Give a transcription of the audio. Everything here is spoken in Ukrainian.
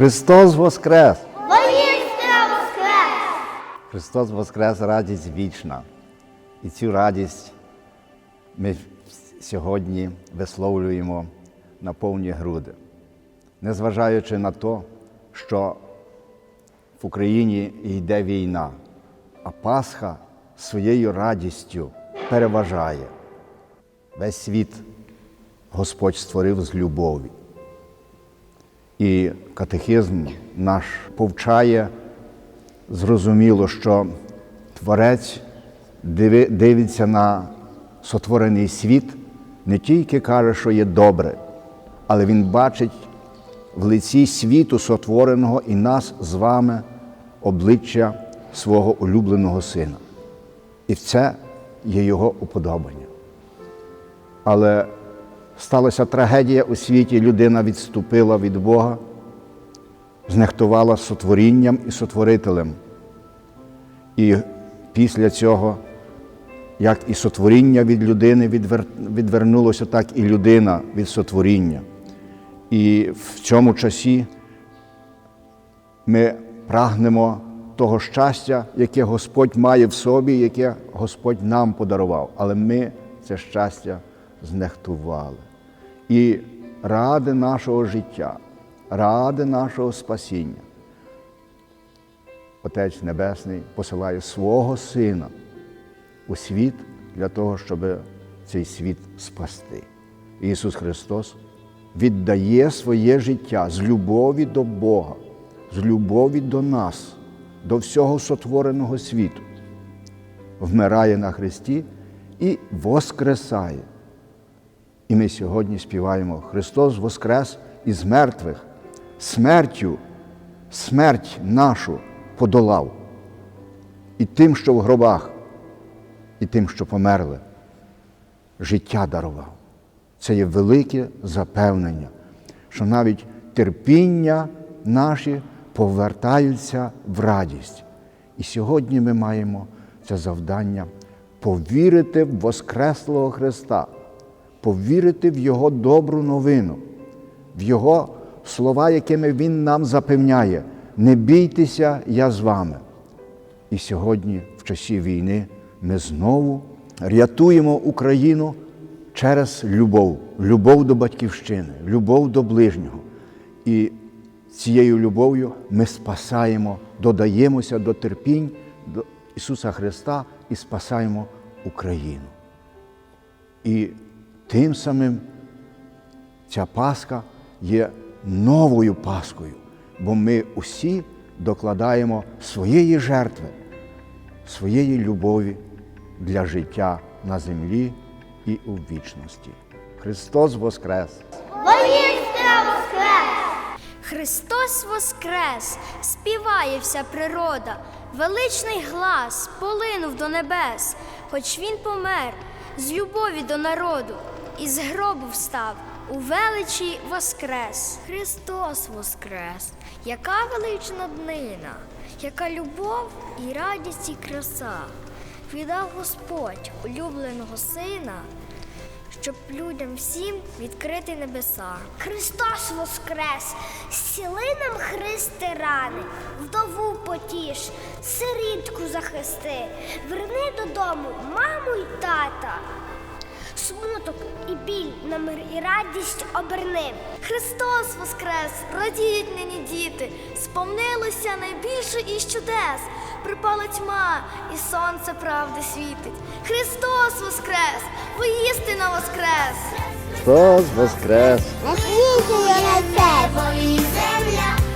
Христос Воскрес! Воістина воскрес! Христос Воскрес радість вічна. І цю радість ми сьогодні висловлюємо на повні груди, незважаючи на те, що в Україні йде війна, а Пасха своєю радістю переважає. Весь світ Господь створив з любові. І катехизм наш повчає зрозуміло, що Творець дивиться на сотворений світ, не тільки каже, що є добре, але Він бачить в лиці світу сотвореного і нас з вами обличчя свого улюбленого сина. І це є його уподобання. Але сталася трагедія у світі, людина відступила від Бога, знехтувала сотворінням і сотворителем. І після цього, як і сотворіння від людини відвер... відвернулося, так і людина від сотворіння. І в цьому часі ми прагнемо того щастя, яке Господь має в собі, яке Господь нам подарував. Але ми це щастя знехтували. І ради нашого життя, ради нашого спасіння. Отець Небесний посилає свого Сина у світ для того, щоб цей світ спасти. Ісус Христос віддає своє життя з любові до Бога, з любові до нас, до всього сотвореного світу, вмирає на Христі і воскресає. І ми сьогодні співаємо Христос Воскрес із мертвих, смертю, смерть нашу подолав. І тим, що в гробах, і тим, що померли, життя дарував. Це є велике запевнення, що навіть терпіння наші повертаються в радість. І сьогодні ми маємо це завдання повірити в Воскреслого Христа, повірити в Його добру новину, в Його слова, якими Він нам запевняє. Не бійтеся, я з вами. І сьогодні, в часі війни, ми знову рятуємо Україну через любов, любов до батьківщини, любов до ближнього. І цією любов'ю ми спасаємо, додаємося до терпінь до Ісуса Христа і спасаємо Україну. І тим самим ця Пасха є новою Паскою, бо ми усі докладаємо своєї жертви, своєї любові для життя на землі і у вічності. Христос Воскрес! Воскрес! Христос Воскрес! Співає вся природа, величний глас полинув до небес, хоч він помер з любові до народу, і з гробу встав у величі Воскрес. Христос Воскрес! Яка велична днина, яка любов і радість і краса. Віддав Господь улюбленого сина, щоб людям всім відкрити небеса. Христос воскрес! Зціли нам Христи рани, вдову потіш, сирітку захисти, верни додому маму й тата смуток і біль на мир і радість оберни. Христос Воскрес, радіють нині діти, сповнилося найбільше із чудес, припала тьма, і сонце правди світить. Христос Воскрес, воістина Воскрес! Христос Воскрес! Воскресіння небо і земля!